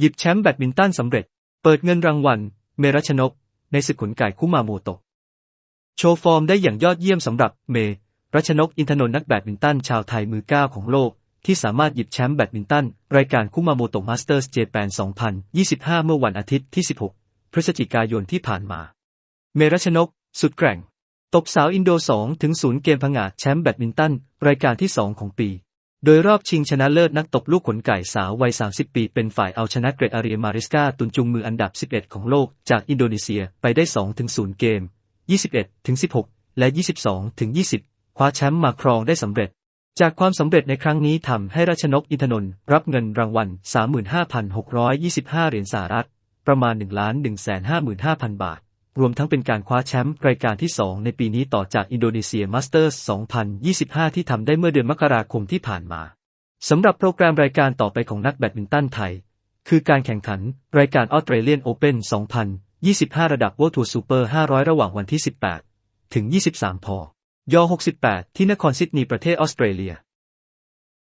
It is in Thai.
หยิบแชมป์แบดมินตันสำเร็จ เปิดเงินรางวัล เมรัชนก ในศึกขุนไก่คุมาโมโตะ โชว์ฟอร์มได้อย่างยอดเยี่ยมสำหรับเมรัชนกอินทนนท์นักแบดมินตันชาวไทยมือเก้าของโลก ที่สามารถหยิบแชมป์แบดมินตัน รายการคุมาโมโตะมาสเตอร์สเจแปน 2025 เมื่อวันอาทิตย์ที่ 16 พฤศจิกายนที่ผ่านมา เมรัชนก สุดแกร่ง ตบสาวอินโด 2 ถึง 0 เกมผงาดแชมป์แบดมินตัน รายการที่ 2 ของปี โดยรอบชิงชนะเลิศนักตบลูกขนไก่สาววัย 30 ปีเป็นฝ่ายเอาชนะเกรกอาเรียมาริสกาตุนจุงมืออันดับ 11 ของโลกจากอินโดนีเซียไปได้2ถึง0เกม 21ถึง16 และ 22ถึง20 คว้าแชมป์มาครองได้สำเร็จ จากความสำเร็จในครั้งนี้ทำให้รัชนกอินทนนท์รับเงินรางวัล 35,625 เหรียญสหรัฐ ประมาณ1ล้าน155,000 บาท รวมทั้งเป็นการคว้าแชมป์รายการที่ 2 ในปีนี้ต่อจากอินโดนีเซียมาสเตอร์ส 2025 ที่ทำได้เมื่อเดือนมกราคมที่ผ่านมาสำหรับโปรแกรมรายการต่อไปของนักแบดมินตันไทย คือการแข่งขันรายการออสเตรเลียนโอเพ่น2025 ระดับ World Tour Super 500 ระหว่างวันที่ 18 ถึง 23 พย 68 ที่นครซิดนีย์ประเทศออสเตรเลีย